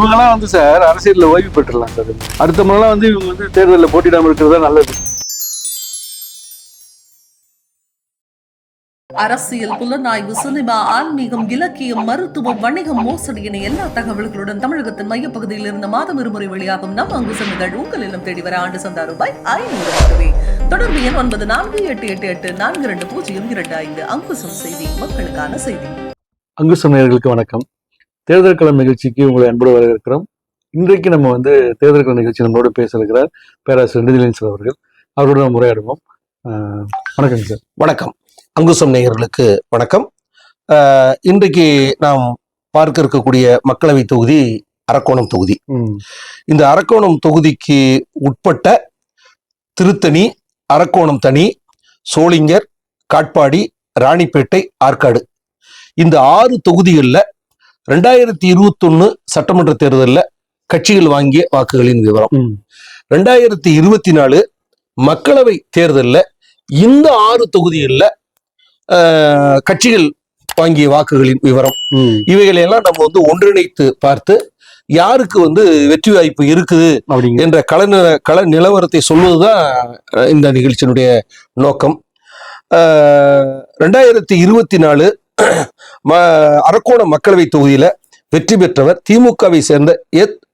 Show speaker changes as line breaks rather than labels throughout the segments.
இவங்கெல்லாம் வந்து சார் அரசியல்ல ஓய்வு பெற்றுலாம் சார். அடுத்த முறைலாம் வந்து இவங்க வந்து தேர்தலில் போட்டியிடாம இருக்கிறது தான் நல்லது.
அரசியல் புலனாய்வு சினிமா ஆன்மீகம் இலக்கியம் மருத்துவம் வணிகம் மோசடி என எல்லா தகவல்களுடன் தமிழகத்தின் மையப்பகுதியில் இருந்து மாதம் இருமுறை வெளியாகும் நம் அங்குசம் நிகழ் உங்கள் இல்லம் தேடி வர ஆண்டு சந்தா ரூபாய் ஐநூறு மட்டுமே தொடர்பு எண் ஒன்பது நான்கு எட்டு எட்டு எட்டு நான்கு இரண்டு பூஜ்ஜியம் இரண்டு ஐந்து. அங்குசம் செய்தி மக்களுக்கான செய்தி.
அங்குசம் நேயர்களுக்கு வணக்கம். தேர்தல் களம் நிகழ்ச்சிக்கு உங்களை அன்போடு வரவேற்கிறோம். இன்றைக்கு நம்ம வந்து தேர்தல் களம் நிகழ்ச்சி நம்மளோட பேச இருக்கிறார் பேராசிரியர் நிதிலன் சார் அவர்கள். அவரோட நம்ம உரையாடுவோம். வணக்கம் சார்.
வணக்கம். அங்குசம் நேயர்களுக்கு வணக்கம். இன்றைக்கு நாம் பார்க்க இருக்கக்கூடிய மக்களவை தொகுதி அரக்கோணம் தொகுதி. இந்த அரக்கோணம் தொகுதிக்கு உட்பட்ட திருத்தணி அரக்கோணம் தனி சோளிங்கர் காட்பாடி ராணிப்பேட்டை ஆற்காடு. இந்த ஆறு தொகுதிகளில் ரெண்டாயிரத்தி இருபத்தொன்னு சட்டமன்ற தேர்தலில் கட்சிகள் வாங்கிய வாக்குகளின் விவரம். ரெண்டாயிரத்தி இருபத்தி நாலு மக்களவை தேர்தலில் இந்த ஆறு தொகுதிகளில் கட்சிகள் வாங்கிய வாக்குகளின் விவரம்.
ம்.
இவைகளை எல்லாம் நம்ம வந்து ஒன்றிணைத்து பார்த்து யாருக்கு வந்து வெற்றி வாய்ப்பு இருக்குது என்ற கள கள நிலவரத்தை சொல்வதுதான் இந்த நிகழ்ச்சியினுடைய நோக்கம். ரெண்டாயிரத்தி இருபத்தி நாலு ம- அரக்கோணம் மக்களவை தொகுதியில வெற்றி பெற்றவர் திமுகவை சேர்ந்த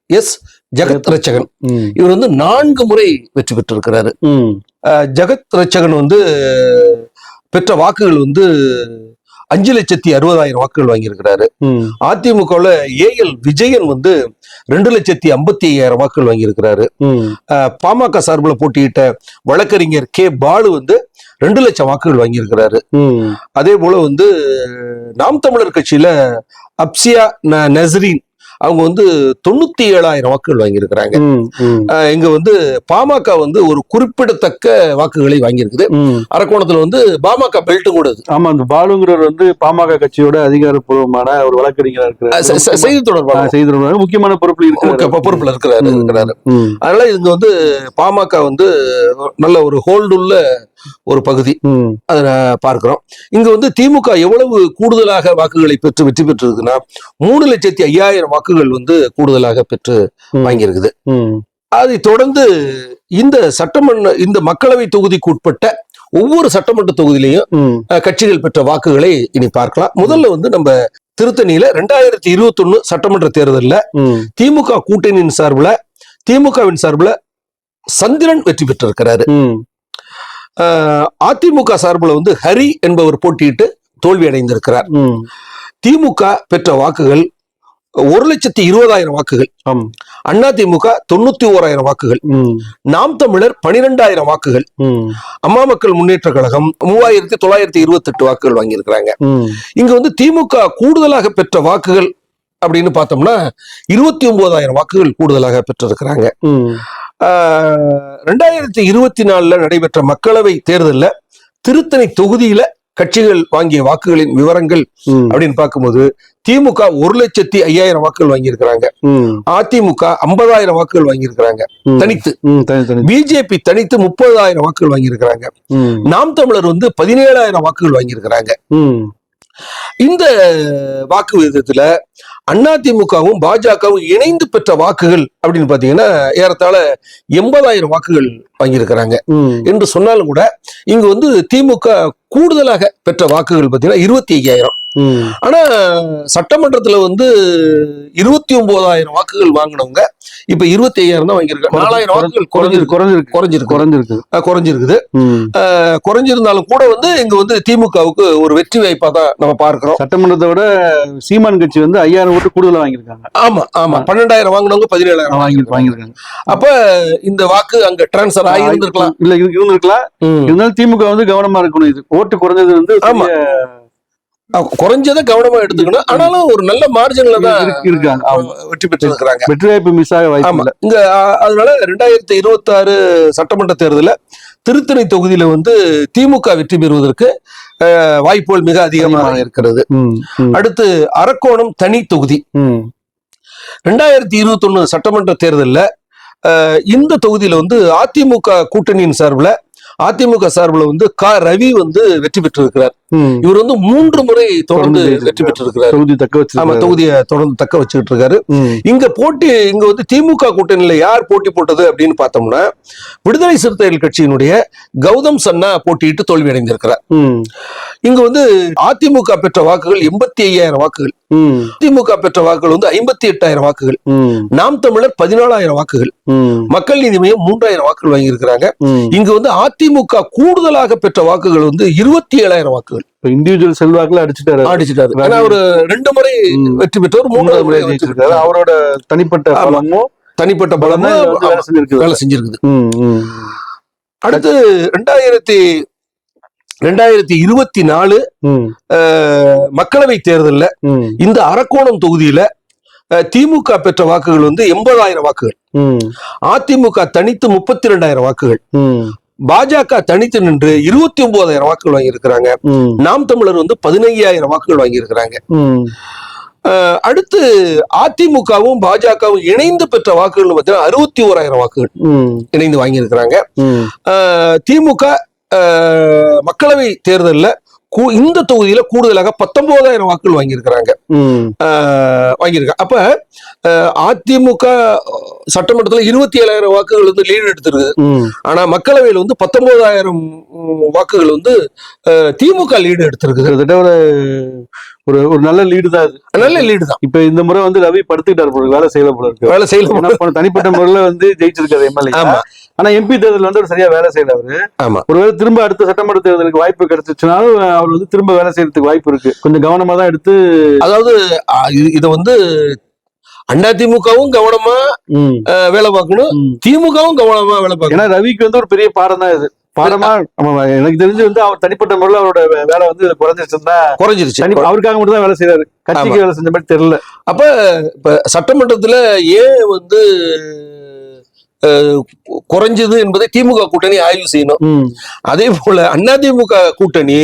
எஸ் ஜெகத் ரச்சகன் இவர் வந்து நான்கு முறை வெற்றி பெற்றிருக்கிறாரு. ஜெகத் ரச்சகன் வந்து பெற்ற வாக்குகள் வந்து அஞ்சு லட்சத்தி அறுபதாயிரம் வாக்குகள் வாங்கியிருக்கிறாரு. அதிமுகவில் ஏஎல் விஜயன் வந்து ரெண்டு லட்சத்தி ஐம்பத்தி ஐயாயிரம் வாக்குகள் வாங்கியிருக்கிறாரு. பாமக சார்பில் போட்டியிட்ட வழக்கறிஞர் கே பாலு வந்து ரெண்டு லட்சம் வாக்குகள் வாங்கியிருக்கிறாரு. அதே போல வந்து நாம் தமிழர் கட்சியில அப்சியா ந- நஸ்ரீன் அவங்க வந்து தொண்ணூத்தி ஏழாயிரம் வாக்குகள் வாங்கியிருக்கிறாங்க. இங்க வந்து பாமக வந்து ஒரு குறிப்பிடத்தக்க வாக்குகளை வாங்கியிருக்குது. அரக்கோணத்துல வந்து பாமக பெல்ட்டும் கூட.
ஆமா அந்த பாலுங்கிறவர் வந்து பாமக கட்சியோட அதிகாரப்பூர்வமான ஒரு வழக்கறிஞரா
அஹ், செ- செ-
இருக்கிறார்
செய்தி தொடர்பாளர்.
செய்தி தொடர்பாளர். முக்கியமான பொறுப்புல
முக்கிய
இருக்கிறார்
பொறுப்புல இருக்கிறாரு அதனால இங்க வந்து பாமக வந்து நல்ல ஒரு ஹோல்டுள்ள ஒரு பகுதி. அதை பார்க்கிறோம். இங்க வந்து திமுக எவ்வளவு கூடுதலாக வாக்குகளை பெற்று வெற்றி பெற்றிருக்குன்னா மூணு லட்சத்தி ஐயாயிரம் வாக்குகள் வந்து கூடுதலாக பெற்று. வாங்கியிருக்குது. அதை தொடர்ந்து இந்த சட்டமன்ற இந்த மக்களவை தொகுதிக்கு உட்பட்ட ஒவ்வொரு சட்டமன்ற தொகுதியிலையும் கட்சிகள் பெற்ற வாக்குகளை இனி பார்க்கலாம். முதல்ல வந்து நம்ம திருத்தணியில ரெண்டாயிரத்தி இருபத்தி ஒண்ணு சட்டமன்ற தேர்தலில் திமுக கூட்டணியின் சார்பில் திமுகவின் சார்பில் சந்திரன் வெற்றி பெற்றிருக்கிறாரு. அதிமுக சார்பில் வந்து ஹரி என்பவர் போட்டியிட்டு தோல்வி அடைந்திருக்கிறார். திமுக பெற்ற வாக்குகள் ஒரு லட்சத்தி இருபதாயிரம் வாக்குகள். அண்ணா திமுக தொண்ணூத்தி ஓராயிரம் வாக்குகள். நாம் தமிழர் பனிரெண்டாயிரம் வாக்குகள். அம்மா மக்கள் முன்னேற்ற கழகம் மூவாயிரத்தி தொள்ளாயிரத்தி இருபத்தி எட்டு வாக்குகள் வாங்கியிருக்கிறாங்க. இங்க வந்து திமுக கூடுதலாக பெற்ற வாக்குகள் அப்படின்னு பார்த்தோம்னா இருபத்தி ஒன்பதாயிரம் வாக்குகள் கூடுதலாக பெற்றிருக்கிறாங்க. ரெண்டாயிரத்தி இருபத்தி நாலுல நடைபெற்ற மக்களவை தேர்தல்ல திருத்தணி தொகுதியில கட்சிகள் வாங்கிய வாக்குகளின் விவரங்கள் அப்படின்னு பார்க்கும்போது திமுக ஒரு லட்சத்தி ஐயாயிரம் வாக்குகள் வாங்கியிருக்கிறாங்க. அதிமுக ஐம்பதாயிரம் வாக்குகள் வாங்கியிருக்கிறாங்க. தனித்து. பிஜேபி தனித்து முப்பதாயிரம் வாக்குகள் வாங்கியிருக்கிறாங்க. நாம் தமிழர் வந்து பதினேழாயிரம் வாக்குகள் வாங்கியிருக்கிறாங்க. இந்த வாக்கு விகிதத்துல அதிமுகவும் பாஜகவும் இணைந்து பெற்ற வாக்குகள் அப்படின்னு பாத்தீங்கன்னா ஏறத்தாழ எண்பதாயிரம் வாக்குகள் வாங்கியிருக்கிறாங்க. என்று சொன்னாலும் கூட இங்கு வந்து திமுக கூடுதலாக பெற்ற வாக்குகள் பார்த்தீங்கன்னா இருபத்தி ஐயாயிரம். ஆனா சட்டமன்றத்துல வந்து இருபத்தி ஒன்பதாயிரம் வாக்குகள் வாங்கினவங்க இப்ப இருபத்தி ஐயாயிரம் தான் வாங்கியிருக்காங்க. நாலாயிரம் வாக்குகள்
குறைஞ்சிருக்கு.
குறைஞ்சிருக்கு.
குறைஞ்சிருக்கு.
குறைஞ்சிருக்கு. குறைஞ்சிருக்குது. குறைஞ்சிருந்தாலும் கூட வந்து இங்க வந்து திமுகவுக்கு ஒரு வெற்றி வாய்ப்பா தான் நம்ம பார்க்கிறோம்.
சட்டமன்றத்தை விட சீமான் கட்சி வந்து ஐயாயிரம் ஓட்டு கூடுதலா வாங்கியிருக்காங்க.
ஆமா ஆமா. பன்னெண்டாயிரம் வாங்கினவங்க பதினேழாயிரம்
வாங்கி
வாங்கியிருக்காங்க. அப்ப இந்த வாக்கு அங்க டிரான்ஸ்ஃபர் ஆகியிருந்திருக்கலாம்
இல்ல இரு- இருந்திருக்கலாம். இருந்தாலும் திமுக வந்து கவனமா இருக்கணும். இது ஓட்டு குறைஞ்சது வந்து
ஆமா. குறைஞ்சதை கவனமா எடுத்துக்கணும். ஆனாலும் ஒரு நல்ல மார்ஜின்ல தான்
இருக்கு- இருக்காங்க.
வெற்றி பெற்றிருக்கிறாங்க.
வெற்றி வாய்ப்பு மிஸ் ஆக வாய்ப்பு
இங்க அதனால ரெண்டாயிரத்தி இருபத்தி ஆறு சட்டமன்ற தேர்தலில் திருத்தணி தொகுதியில வந்து திமுக வெற்றி பெறுவதற்கு வாய்ப்புகள் மிக அதிகமாக இருக்கிறது. அடுத்து அரக்கோணம் தனி தொகுதி. ரெண்டாயிரத்தி இருபத்தி ஒண்ணு சட்டமன்ற தேர்தலில் இந்த தொகுதியில வந்து அதிமுக கூட்டணியின் சார்பில் அதிமுக சார்பில் வந்து க ரவி வந்து வெற்றி பெற்றிருக்கிறார். இவர் வந்து மூன்று முறை தொடர்ந்து வெற்றி பெற்றிருக்கிறார்.
தொகுதி தக்க
ஆமா
வச்சு
தொகுதியை தொடர்ந்து தக்க வச்சுக்கிட்டு இருக்காரு இங்க போட்டி இங்க வந்து திமுக கூட்டணியில யார் போட்டி போட்டது அப்படின்னு பார்த்தோம்னா விடுதலை சிறுத்தைகள் கட்சியினுடைய கௌதம் சன்னா போட்டியிட்டு தோல்வி அடைந்திருக்கிறார் இங்க வந்து அதிமுக பெற்ற வாக்குகள் எண்பத்தி ஐயாயிரம் வாக்குகள். திமுக பெற்ற வாக்குகள் வந்து ஐம்பத்தி எட்டாயிரம் வாக்குகள். நாம் தமிழர் பதினாலாயிரம் வாக்குகள். மக்கள் நீதி மையம் மூன்றாயிரம் வாக்குகள் வாங்கியிருக்கிறாங்க. இங்க வந்து அதிமுக கூடுதலாக பெற்ற வாக்குகள் வந்து இருபத்தி ஏழாயிரம் வாக்குகள்.
இண்டிவிஜுவல் செல்வாக்குல அடிச்சுட்டாரு.
அடிச்சிட்டாரு. ஏன்னா ஒரு ரெண்டு முறை. வெற்றி பெற்றவர்
மூன்றாவது
மூன்றாவது
முறை
வச்சிருக்காரு.
அவரோட தனிப்பட்ட. பலமும்
தனிப்பட்ட
பலமும் வேலை செஞ்சிருக்குது.
அடுத்து ரெண்டாயிரத்தி ரெண்டாயிரத்தி இருபத்தி நாலு மக்களவை தேர்தல்ல இந்த அரக்கோணம் தொகுதியில திமுக பெற்ற வாக்குகள் வந்து எண்பதாயிரம் வாக்குகள். அதிமுக தனித்து முப்பத்தி ரெண்டாயிரம் வாக்குகள் பாஜக தனித்து நின்று இருபத்தி ஒன்பதாயிரம் வாக்குகள் வாங்கியிருக்கிறாங்க. நாம் தமிழர் வந்து பதினையாயிரம் வாக்குகள் வாங்கியிருக்கிறாங்க. அடுத்து அதிமுகவும் பாஜகவும் இணைந்து பெற்ற வாக்குகள் பார்த்தீங்கன்னா அறுபத்தி ஓராயிரம் வாக்குகள் இணைந்து வாங்கியிருக்கிறாங்க. திமுக மக்களவை தேர்தல்ல இந்த தொகுதியில கூடுதலாக பத்தொன்பதாயிரம் வாக்குகள் வாங்கியிருக்கிறாங்க. வாங்கியிருக்காங்க அப்ப அதிமுக சட்டமன்றத்துல இருபத்தி ஏழாயிரம் வாக்குகள் வந்து லீடு எடுத்திருக்கு. ஆனா மக்களவையில் வந்து பத்தொன்பதாயிரம் வாக்குகள் வந்து திமுக லீடு எடுத்திருக்குது.
கிட்டத்தட்ட ஒரு ஒரு ஒரு நல்ல லீடு தான் அது
நல்ல லீடு தான்.
இப்ப இந்த முறை வந்து ரவி படுத்துக்கிட்டாரு போல வேலை செய்யல போல இருக்கு.
வேலை செய்யல
தனிப்பட்ட முறையில வந்து ஜெயிச்சிருக்காரு எம்எல்ஏ. ஆனா எம்பி தேர்தல் வந்து சரியா வேலை செய்யல அவரு.
ஆமா.
ஒருவேளை திரும்ப அடுத்த சட்டமன்ற தேர்தலுக்கு வாய்ப்பு கிடைச்சிச்சுனாலும் அவர் வந்து திரும்ப வேலை செய்யறதுக்கு வாய்ப்பு இருக்கு. கொஞ்சம் கவனமா தான் எடுத்து
அதாவது இது- வந்து அதிமுகவும் கவனமா வேலை பார்க்கணும். திமுகவும் கவனமா வேலை பார்க்கணும்.
ஏன்னா ரவிக்கு வந்து ஒரு பெரிய பாடம் தான் இது. பாடமா எனக்கு தெரிஞ்சு வந்து அவர் தனிப்பட்ட முறையில் அவரோட வேலை வந்து குறைஞ்சிருச்சுன்னா
குறைஞ்சிருச்சு.
அவருக்காக மட்டும் தான் வேலை செய்யறாரு கட்சிக்கு வேலை செஞ்ச மாதிரி தெரியல.
அப்ப இப்ப சட்டமன்றத்துல ஏன் வந்து குறைஞ்சது என்பதை திமுக கூட்டணி ஆய்வு செய்யணும். அதே போல அதிமுக கூட்டணி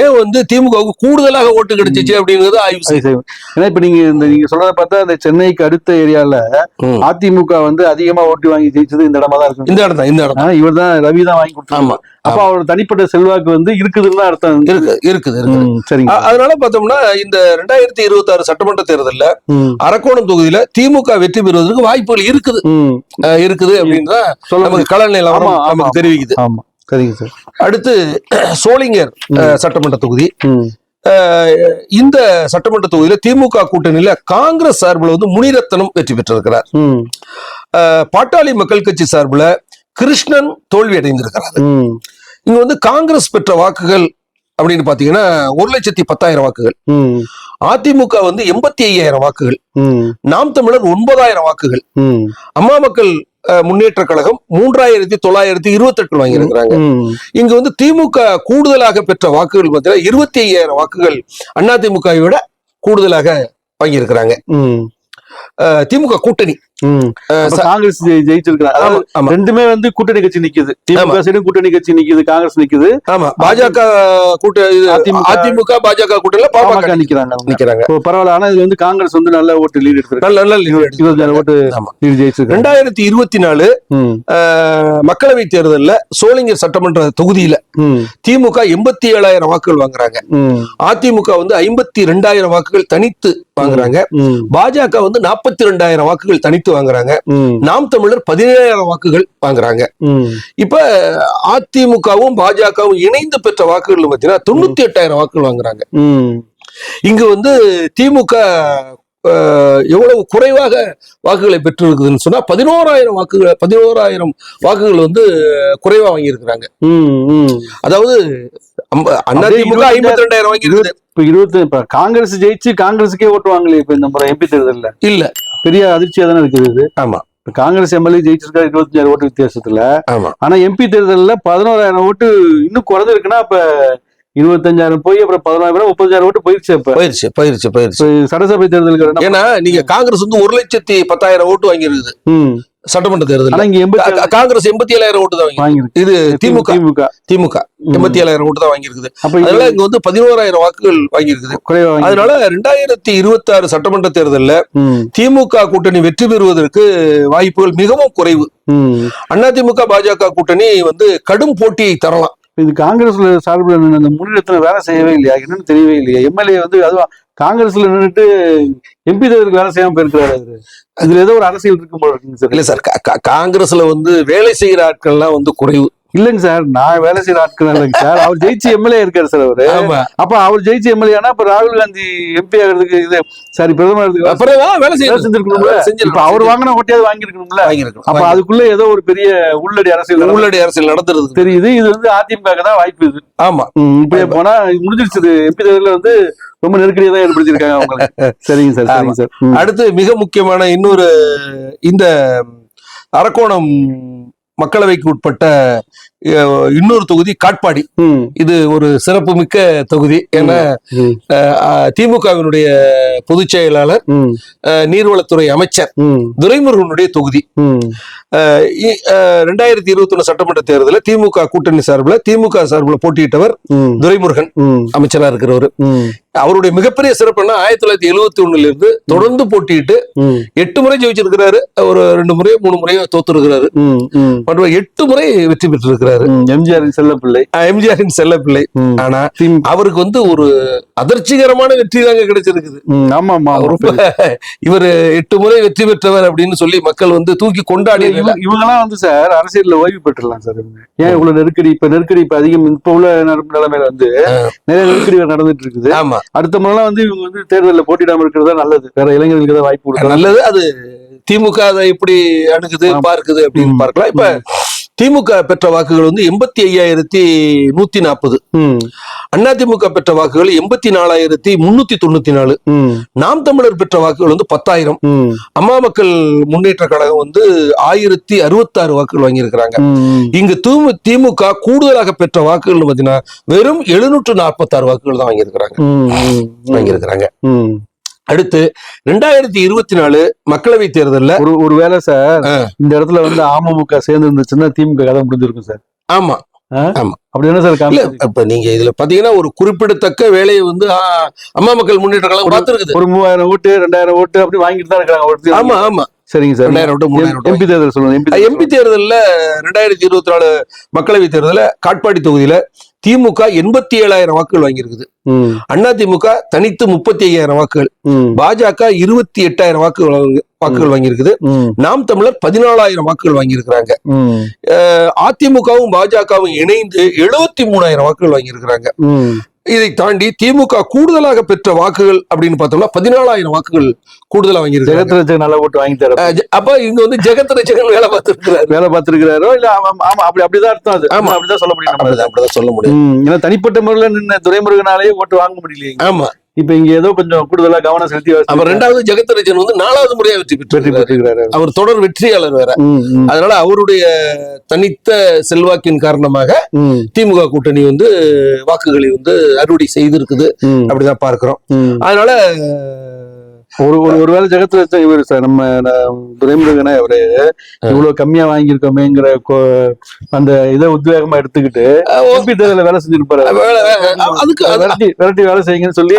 ஏன் வந்து திமுகவுக்கு கூடுதலாக ஓட்டு கிடைச்சிச்சு அப்படிங்கறத ஆய்வு செய்யணும்.
ஏன்னா இப்ப நீங்க இந்த நீங்க சொல்றத பார்த்தா இந்த சென்னைக்கு அடுத்த ஏரியால. அதிமுக வந்து அதிகமா ஓட்டு வாங்கி ஜெயிச்சது இந்த இடமா தான் இருக்கும்
இந்த இடம் தான் இந்த இடம்.
இவர் தான் ரவி தான் வாங்கி கொடுத்தாங்க அப்ப அவரோட தனிப்பட்ட செல்வாக்கு வந்து இருக்குதுன்னு தான் அர்த்தம்.
இருக்கு இருக்குது
சரிங்க.
அதனால பார்த்தோம்னா இந்த ரெண்டாயிரத்தி இருபத்தி ஆறு சட்டமன்ற தேர்தல்ல அரக்கோணம் தொகுதியில திமுக வெற்றி பெறுவதற்கு வாய்ப்புகள் இருக்குது. இருக்குது அப்படின்னு தான் நமக்கு கள நிலவரம் நமக்கு. தெரிவிக்குது.
ஆமா. சரிங்க சார்.
அடுத்து சோளிங்கர் சட்டமன்ற தொகுதி. இந்த சட்டமன்ற தொகுதியில திமுக கூட்டணியில காங்கிரஸ் சார்பில் வந்து முனிரத்னம் வெற்றி பெற்றிருக்கிறார். பாட்டாளி மக்கள் கட்சி சார்பில் கிருஷ்ணன் தோல்வி அடைந்திருக்கிறார் இங்க வந்து காங்கிரஸ் பெற்ற வாக்குகள் அப்படின்னு பாத்தீங்கன்னா ஒரு லட்சத்தி பத்தாயிரம் வாக்குகள். அதிமுக வந்து எண்பத்தி ஐயாயிரம் வாக்குகள். நாம் தமிழர் ஒன்பதாயிரம் வாக்குகள். அம்மா மக்கள் முன்னேற்ற கழகம் மூன்றாயிரத்தி தொள்ளாயிரத்தி இருபத்தி எட்டு வாங்கியிருக்கிறாங்க இங்க வந்து திமுக கூடுதலாக பெற்ற வாக்குகள் பார்த்தீங்கன்னா இருபத்தி ஐயாயிரம் வாக்குகள் அதிமுகவை விட கூடுதலாக வாங்கியிருக்கிறாங்க. திமுக கூட்டணி.
காங்கிரஸ் ஜெயி- ஜெயிச்சிருக்கிறாங்க அதாவது
ஆமா, ஆமா
ரெண்டுமே வந்து கூட்டணி கட்சி நிக்குது. திமுக சைடும் கூட்டணி கட்சி நிக்குது காங்கிரஸ் நிக்குது.
ஆமா. பாஜக கூட்ட இது
அதிமுக
பாஜக கூட்டணியில பாமக
நிக்கிறாங்க.
நிக்கிறாங்க.
பரவாயில்ல. ஆனா இது வந்து காங்கிரஸ் வந்து நல்ல ஓட்டு லீடு எடுத்திருக்கு. ஜெயிச்சிருக்காங்க.
ரெண்டாயிரத்தி இருபத்தி நாலு மக்களவை தேர்தல்ல சோளிங்கர் சட்டமன்ற தொகுதியில திமுக எண்பத்தி ஏழாயிரம் வாக்குகள் வாங்குறாங்க. அதிமுக வந்து ஐம்பத்தி ரெண்டாயிரம் வாக்குகள் தனித்து வாங்குறாங்க. பாஜக வந்து நாற்பத்தி ரெண்டாயிரம் வாக்குகள் தனித்து வாங்குறாங்க.
ம்,
நாம் தமிழர் பதினேழாயிரம் வாக்குகள் வாங்குறாங்க. இப்ப அதிமுகவும் பாஜகவும் இணைந்து பெற்ற வாக்குகள் பார்த்தீங்கன்னா தொண்ணூத்தி எட்டாயிரம் வாக்குகள் வாங்குறாங்க. இங்க வந்து திமுக எவ்வளவு குறைவாக வாக்குகளை பெற்றிருக்குதுன்னு சொன்னா பதினோராயிரம் வாக்குகள் பதினோராயிரம் வாக்குகள் வந்து குறைவா வாங்கியிருக்கிறாங்க. அதாவது அதிமுக ஐம்பத்தி ரெண்டாயிரம்
இப்ப இருபத்தி இப்ப காங்கிரஸ் ஜெயிச்சு காங்கிரஸுக்கே ஓட்டுவாங்களே இப்ப இந்த எம்பி தேர்தல்ல.
இல்ல.
பெரிய அதிர்ச்சியா தானே இருக்குது இது.
ஆமா.
காங்கிரஸ் எம்எல்ஏ ஜெயிச்சிருக்காரு இருபத்தஞ்சாயிரம் ஓட்டு வித்தியாசத்துல.
ஆமா.
ஆனா எம்பி தேர்தல்ல பதினோராயிரம் ஓட்டு இன்னும் குறைஞ்சிருக்குன்னா அப்ப இருபத்தஞ்சாயிரம் போய் அப்புறம் பதினோராயிரம் முப்பத்தஞ்சாயிரம் ஓட்டு
போயிருச்சு போயிருச்சு போயிருச்சு
இப்ப சட்டசபை தேர்தலுக்கு
ஏன்னா நீங்க காங்கிரஸ் வந்து ஒரு லட்சத்தி பத்தாயிரம் ஓட்டு வாங்கியிருக்குது. சட்டமன்ற தேர்தல் காங்கிரஸ் எண்பத்தி ஏழாயிரம் ஓட்டு தான் வாங்கி இது திமுக.
திமுக.
திமுக. எண்பத்தி ஏழாயிரம் ஓட்டு தான் வாங்கியிருக்குது. அதனால இங்க வந்து பதினோராயிரம் வாக்குகள் வாங்கியிருக்குது. அதனால ரெண்டாயிரத்தி இருபத்தி ஆறு சட்டமன்ற தேர்தல்ல திமுக கூட்டணி வெற்றி பெறுவதற்கு வாய்ப்புகள் மிகவும் குறைவு.
ம்.
அதிமுக பாஜக கூட்டணி வந்து கடும் போட்டியை தரலாம்.
இது காங்கிரஸ்ல சார்பில் அந்த முன்னிடத்துல வேலை செய்யவே இல்லையா? என்னன்னு தெரியவே இல்லையா? எம்எல்ஏ வந்து அதுவும் காங்கிரஸ்ல நின்றுட்டு எம்பி தேர்தலுக்கு வேலை செய்யாம போயிருக்கிறாரு அதுல ஏதோ ஒரு அரசியல் இருக்கும் போல இருக்குங்க சார்
இல்ல சார் காங்கிரஸ்ல வந்து வேலை செய்கிற ஆட்கள்லாம் வந்து குறைவு.
இல்லைங்க சார் நான் வேலை செய்யற ஆட்கள் இல்லைங்க சார். அவர் ஜெயிச்சு எம்எல்ஏ இருக்காரு சார் அவரு. அப்ப அவர் ஜெயிச்சு எம்எல்ஏ ஆனா இப்ப ராகுல் காந்தி எம்பி ஆகிறதுக்கு இது சாரி பிரதமர்
வேலை
செஞ்சிருக்கணும்ல. இப்ப அவர் வாங்கின ஓட்டையாவது
வாங்கியிருக்கணும்.
அப்ப அதுக்குள்ள ஏதோ ஒரு பெரிய உள்ளடி அரசியல்
உள்ளடி அரசியல் நடந்துருது.
தெரியுது. இது வந்து அதிமுக தான் வாய்ப்பு இது.
ஆமா.
இப்படியே போனா முடிஞ்சிருச்சு எம்பி தேர்தலில் வந்து ரொம்ப நெருக்கடியை தான் ஏற்படுத்தியிருக்காங்க அவங்களுக்கு. சரிங்க சார் சரிங்க சார்.
அடுத்து மிக முக்கியமான இன்னொரு இந்த அரக்கோணம் மக்களவைக்கு உட்பட்ட இன்னொரு தொகுதி காட்பாடி. இது ஒரு சிறப்பு மிக்க தொகுதி. ஏன்னா திமுகவினுடைய பொதுச் செயலாளர் நீர்வளத்துறை அமைச்சர் துரைமுருகனுடைய தொகுதி. ரெண்டாயிரத்தி இருபத்தி ஒண்ணு சட்டமன்ற தேர்தலில் திமுக கூட்டணி சார்பில் திமுக சார்பில் போட்டியிட்டவர் துரைமுருகன் அமைச்சரா இருக்கிறவர். அவருடைய மிகப்பெரிய சிறப்பு என்ன? ஆயிரத்தி தொள்ளாயிரத்தி எழுபத்தி ஒண்ணுல இருந்து தொடர்ந்து போட்டியிட்டு எட்டு முறை ஜெயிச்சிருக்கிறாரு. ஒரு ரெண்டு முறையோ மூணு முறையோ தோத்துருக்கிறாரு.
ம், ம்,
மற்றும் எட்டு முறை வெற்றி பெற்றிருக்கிறாரு.
ம். எம்ஜிஆரின் செல்லப்பிள்ளை.
அஹ் எம்ஜிஆரின் செல்லப்பிள்ளை.
ம்,
ஆனா அவருக்கு வந்து ஒரு அதிர்ச்சிகரமான வெற்றி தாங்க கிடைச்சிருக்குது.
ஆமா ஆமா.
ரொம்ப இவர் எட்டு முறை வெற்றி பெற்றவர் அப்படின்னு சொல்லி மக்கள் வந்து தூக்கி கொண்டாடி
இவங்க- இவங்கெல்லாம் வந்து சார் அரசியல்ல ஓய்வு பெற்றலாம் சார் ஏன் இவ்வளவு நெருக்கடி? இப்ப நெருக்கடி இப்ப அதிகம் இப்ப உள்ள நிலைமையில வந்து நிறைய நெருக்கடி நடந்துட்டு இருக்குது
ஆமா.
அடுத்த முறைலாம் வந்து இவங்க வந்து தேர்தலில் போட்டியிடாம இருக்கிறது நல்லது. வேற இளைஞர்களுக்கு தான் வாய்ப்பு கொடுக்கலாம்.
நல்லது அது திமுக அதை எப்படி அணுகுது. பார்க்குது அப்படின்னு. பார்க்கலாம். இப்ப திமுக பெற்ற வாக்குகள் வந்து எண்பத்தி ஐயாயிரத்தி நூத்தி நாற்பது.
ம்,
அதிமுக பெற்ற வாக்குகள் எண்பத்தி நாலாயிரத்தி முன்னூத்தி தொண்ணூத்தி நாலு. நாம் தமிழர் பெற்ற வாக்குகள் வந்து பத்தாயிரம். அம்மா மக்கள் முன்னேற்ற கழகம் வந்து ஆயிரத்தி அறுபத்தாறு வாக்குகள் வாங்கியிருக்கிறாங்க. இங்கு திமு திமுக கூடுதலாக பெற்ற வாக்குகள் பாத்தீங்கன்னா வெறும் எழுநூற்று நாற்பத்தாறு வாக்குகள் தான் வாங்கியிருக்கிறாங்க. வாங்கியிருக்கிறாங்க. அடுத்து ரெண்டாயிரத்தி இருபத்தி நாலு மக்களவை தேர்தல்ல
ஒரு ஒரு வேளை சார். இந்த இடத்துல வந்து அமமுக சேர்ந்து இருந்துச்சுன்னா திமுக கதை முடிஞ்சிருக்கும் சார்.
ஆமா.
அப்படி என்ன சார்
இல்ல இப்ப நீங்க இதுல பாத்தீங்கன்னா ஒரு குறிப்பிடத்தக்க வேலையை வந்து அம்மா மக்கள் முன்னேற்ற கழகம் பார்த்திருக்குது.
ஒரு மூவாயிரம் ஓட்டு ரெண்டாயிரம் ஓட்டு அப்படி வாங்கிட்டு தான் இருக்காங்க.
ஆமா ஆமா.
சரிங்க சார். எம்பி தேர்தல் சொல்லுங்க எம்பி
தேர்தல்ல ரெண்டாயிரத்தி இருபத்தி நாலு மக்களவை தேர்தல்ல காட்பாடி தொகுதியில திமுக எண்பத்தி ஏழாயிரம் வாக்குகள் வாங்கியிருக்குது. அண்ணா திமுக தனித்து முப்பத்தி ஐயாயிரம் வாக்குகள் பாஜக இருபத்தி எட்டாயிரம் வாக்குகள் வாங்கி- வாக்குகள் வாங்கியிருக்குது. நாம் தமிழர் பதினாலாயிரம் வாக்குகள் வாங்கியிருக்கிறாங்க. அதிமுகவும் பாஜகவும் இணைந்து எழுபத்தி மூணாயிரம் வாக்குகள் வாங்கியிருக்கிறாங்க. இதை தாண்டி திமுக கூடுதலாக பெற்ற வாக்குகள் அப்படின்னு பார்த்தோம்னா பதினாலாயிரம் வாக்குகள் கூடுதலா வாங்கியிருக்காங்க.
ஜெகத் ரஜன் நல்ல ஓட்டு வாங்கி தர
அப்ப இங்க வந்து ஜெகத் ரட்சகன் வேலை பார்த்திருக்கிறாரு.
வேலை பார்த்திருக்கிறாரோ இல்ல ஆமா அப்படி அப்படிதான் அர்த்தம் அது.
ஆமா.
அப்படிதான் சொல்ல முடியும்.
அப்படிதான் சொல்ல முடியும்.
ஏன்னா தனிப்பட்ட முறையில நின்ன துரைமுருகனாலேயே ஓட்டு வாங்க முடியலையே
ஆமா.
இப்ப இங்க ஏதோ கொஞ்சம் கூடுதலா கவனம் செலுத்தி
அப்ப ரெண்டாவது ஜெகத் ரட்சகன் வந்து நாலாவது முறையா வெற்றி
வெற்றி
பெற்று
பெற்றிருக்கிறாரு
அவர் தொடர் வெற்றியாளர் வேற. அதனால அவருடைய தனித்த செல்வாக்கின் காரணமாக திமுக கூட்டணி வந்து வாக்குகளை வந்து அறுவடை செய்திருக்குது. அப்படிதான் பார்க்கிறோம். அதனால
ஒரு ஒரு ஒருவேளை ஜெகத் ரஜன் இவர் சார் நம்ம துரைமுருகனை அவரு இவ்வளவு கம்மியா வாங்கியிருக்கோமேங்கிற அந்த இதை உத்வேகமா எடுத்துக்கிட்டு தேர்தல வேலை செஞ்சிருப்பாரு
அதுக்கு அது-
விரட்டி விரட்டி வேலை செய்யுங்கன்னு சொல்லி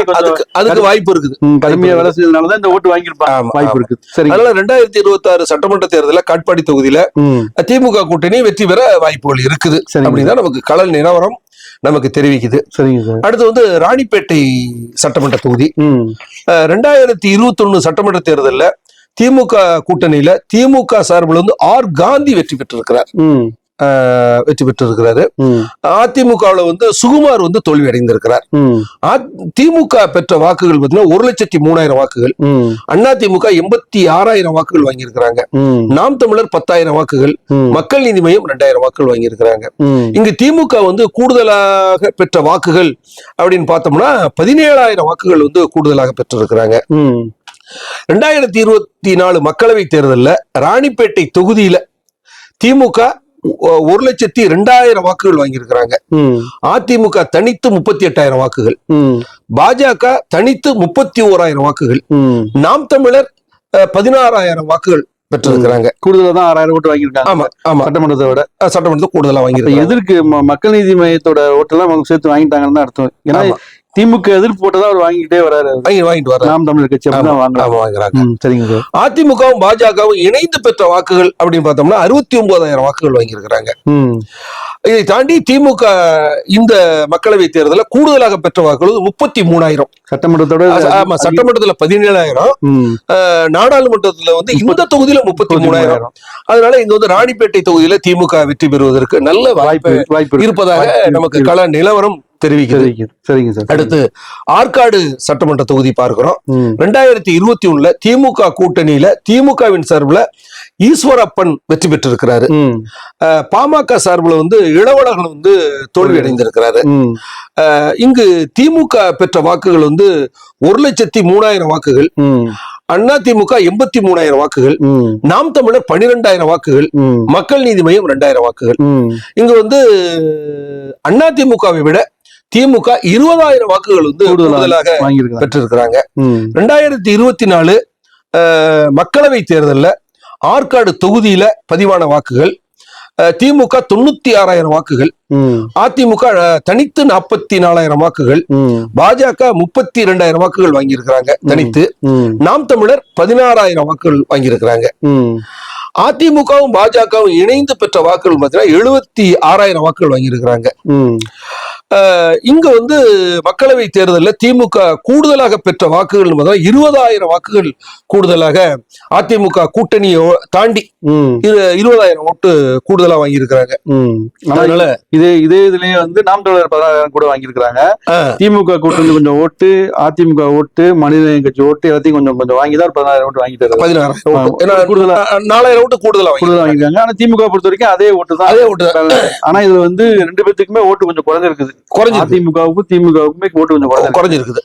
அதுக்கு வாய்ப்பு இருக்குது.
கடுமையா வேலை செஞ்சதுனாலதான் இந்த ஓட்டு வாங்கியிருப்பாங்க. வாய்ப்பு
ஆமா.
இருக்கு சரிங்க.
அதனால ரெண்டாயிரத்தி இருபத்தி ஆறு சட்டமன்ற தேர்தலில் காட்பாடி தொகுதியில திமுக கூட்டணி வெற்றி பெற வாய்ப்புகள் இருக்குது
சரிங்க
அப்படின்னா நமக்கு களல் நிலவரம் நமக்கு தெரிவிக்குது.
சரிங்க சார்.
அடுத்து வந்து ராணிப்பேட்டை சட்டமன்ற தொகுதி. ரெண்டாயிரத்தி இருபத்தி ஒண்ணு சட்டமன்ற தேர்தலில் திமுக கூட்டணியில திமுக சார்பில் வந்து ஆர் காந்தி வெற்றி பெற்றிருக்கிறார். வெற்றி பெற்றிருக்கிறாரு. அதிமுகவுல வந்து சுகுமார் வந்து தோல்வி அடைந்திருக்கிறார். திமுக பெற்ற வாக்குகள் பார்த்தீங்கன்னா ஒரு லட்சத்தி மூணாயிரம் வாக்குகள். அண்ணா திமுக எண்பத்தி ஆறாயிரம் வாக்குகள் வாங்கியிருக்கிறாங்க. நாம் தமிழர் பத்தாயிரம் வாக்குகள். மக்கள் நீதி மையம் ரெண்டாயிரம் வாக்குகள் வாங்கியிருக்கிறாங்க. இங்கு திமுக வந்து கூடுதலாக பெற்ற வாக்குகள் அப்படின்னு பார்த்தோம்னா பதினேழாயிரம் வாக்குகள் வந்து கூடுதலாக பெற்றிருக்கிறாங்க. ரெண்டாயிரத்தி இருபத்தி நாலு மக்களவை தேர்தலில் ராணிப்பேட்டை தொகுதியில திமுக ஒரு லட்சத்தி ரெண்டாயிரம் வாக்குகள் வாங்கியிருக்கிறாங்க. அதிமுக தனித்து முப்பத்தி எட்டாயிரம் வாக்குகள். பாஜக தனித்து முப்பத்தி ஓராயிரம் வாக்குகள். நாம் தமிழர் பதினாறாயிரம் வாக்குகள் பெற்றிருக்கிறாங்க.
கூடுதலா தான் ஆறாயிரம் ஓட்டு வாங்கியிருக்காங்க.
ஆமா ஆமா.
சட்டமன்றத்தை விட.
அஹ் சட்டமன்றத்தில் கூடுதலா வாங்கியிருக்காங்க
எதற்கு ம- மக்கள் நீதி மையத்தோட ஓட்டெல்லாம் அவங்க சேர்த்து வாங்கிட்டாங்கன்னு தான் அர்த்தம். ஏன்னா. திமுக எதிர்ப்பு போட்டதா அவர் வாங்கிக்கிட்டே வராரு.
வாங்கி வாங்கிட்டு வர்றாங்க
நாம் தமிழர் கட்சி வாங்குறாங்க. சரிங்க சார்.
அதிமுகவும் பாஜகவும் இணைந்து பெற்ற வாக்குகள் அப்படின்னு பார்த்தோம்னா அறுபத்தி ஒன்பதாயிரம் வாக்குகள் வாங்கியிருக்கிறாங்க. இதை தாண்டி திமுக இந்த மக்களவை தேர்தலில் கூடுதலாக பெற்ற வாக்குகள் முப்பத்தி மூணாயிரம்
சட்டமன்றத்தோட
ஆமா சட்டமன்றத்துல பதினேழாயிரம். நாடாளுமன்றத்துல வந்து இந்த தொகுதியில முப்பத்தி மூணாயிரம் அதனால இங்க வந்து ராணிப்பேட்டை தொகுதியில திமுக வெற்றி பெறுவதற்கு நல்ல வாய்ப்பு. இருப்பதாக நமக்கு. கள நிலவரம் தெரிவிக்கிறது
தெரிவிக்குது. சரிங்க சார்
அடுத்து ஆற்காடு சட்டமன்ற தொகுதி பார்க்கிறோம். ரெண்டாயிரத்தி இருபத்தி ஒண்ணுல திமுக கூட்டணியில திமுகவின் சார்பில் ஈஸ்வரப்பன் வெற்றி பெற்றிருக்கிறாரு. பாமக சார்பில் வந்து இளவழகன் வந்து தோல்வி அடைந்திருக்கிறாரு. இங்கு திமுக பெற்ற வாக்குகள் வந்து ஒரு லட்சத்தி மூணாயிரம் வாக்குகள். அண்ணா திமுக எண்பத்தி மூணாயிரம் வாக்குகள். நாம் தமிழர் பன்னிரெண்டாயிரம் வாக்குகள். மக்கள் நீதி மையம் ரெண்டாயிரம் வாக்குகள். இங்க வந்து அண்ணா திமுகவை விட திமுக இருபதாயிரம் வாக்குகள் வந்து
கூடுதலா
கூடுதலாக பெற்றிருக்கிறாங்க. ரெண்டாயிரத்தி இருபத்தி நாலு மக்களவை தேர்தல்ல ஆற்காடு தொகுதியில பதிவான வாக்குகள் திமுக தொண்ணூத்தி ஆறாயிரம் வாக்குகள் அதிமுக தனித்து நாற்பத்தி நாலாயிரம் வாக்குகள் பாஜக முப்பத்தி இரண்டாயிரம் வாக்குகள் வாங்கியிருக்கிறாங்க தனித்து. நாம் தமிழர் பதினாறாயிரம் வாக்குகள் வாங்கியிருக்கிறாங்க. அதிமுகவும் பாஜகவும் இணைந்து பெற்ற வாக்குகள் பார்த்தீங்கன்னா எழுபத்தி ஆறாயிரம் வாக்குகள் வாங்கியிருக்கிறாங்க. இங்க வந்து மக்களவை தேர்தலில் திமுக கூடுதலாக பெற்ற வாக்குகள் இருபதாயிரம் வாக்குகள் கூடுதலாக அதிமுக கூட்டணியை தாண்டி இருபதாயிரம் ஓட்டு கூடுதலா வாங்கியிருக்கிறாங்க. அதனால
இதே இதே இதுலயே வந்து நாம் தமிழர் பதினாயிரம் கூட வாங்கியிருக்காங்க
அஹ்,
திமுக கூட்டணி கொஞ்சம் ஓட்டு அதிமுக ஓட்டு மனித கட்சி ஓட்டு எல்லாத்தையும் கொஞ்சம் கொஞ்சம் வாங்கி தான் பதினாயிரம் ஓட்டு வாங்கிட்டு
பதினாறாயிரம். ஏன்னா
கூடுதலா.
நாலாயிரம் ஓட்டு கூடுதலா
கூடுதலா
வாங்கி
வாங்கியிருக்காங்க. ஆனா திமுக பொறுத்த வரைக்கும் அதே ஓட்டு தான்.
அதே ஓட்டு.
ஆனா இதுல வந்து ரெண்டு பேத்துக்குமே ஓட்டு கொஞ்சம் குறைஞ்சிருக்குது.
குறைஞ்சிருக்கு
அதிமுகவுக்கும் திமுகவுக்குமே ஓட்டு கொஞ்சம் குறைஞ்சிருக்கு
குறைஞ்சிருக்குது.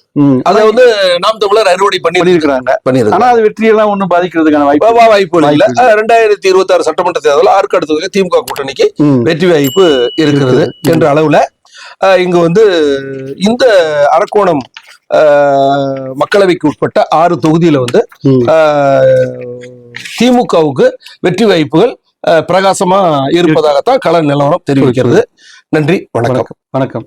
அதை வந்து நாம் தமிழர் அறுவடை பண்ணி
பண்ணியிருக்கிறாங்க.
பண்ணிருக்கு
ஆனா அது வெற்றியெல்லாம் ஒண்ணும் பாதிக்கிறதுக்கான வாய்ப்பு
வா- வாய்ப்புகள் இல்ல.
வாய்ப்பு
அஹ், ரெண்டாயிரத்தி இருபத்தி ஆறு சட்டமன்ற தேர்தலில் ஆற்காடு தொகுதியில் திமுக கூட்டணிக்கு. வெற்றி வாய்ப்பு இருக்கிறது என்ற அளவுல. இங்கு வந்து இந்த அரக்கோணம் மக்களவைக்கு உட்பட்ட ஆறு தொகுதியில வந்து திமுகவுக்கு வெற்றி வாய்ப்புகள் பிரகாசமா இருப்பதாகத்தான் கள நிலவரம் தெரிவிக்கிறது. நன்றி
வணக்கம். வணக்கம்.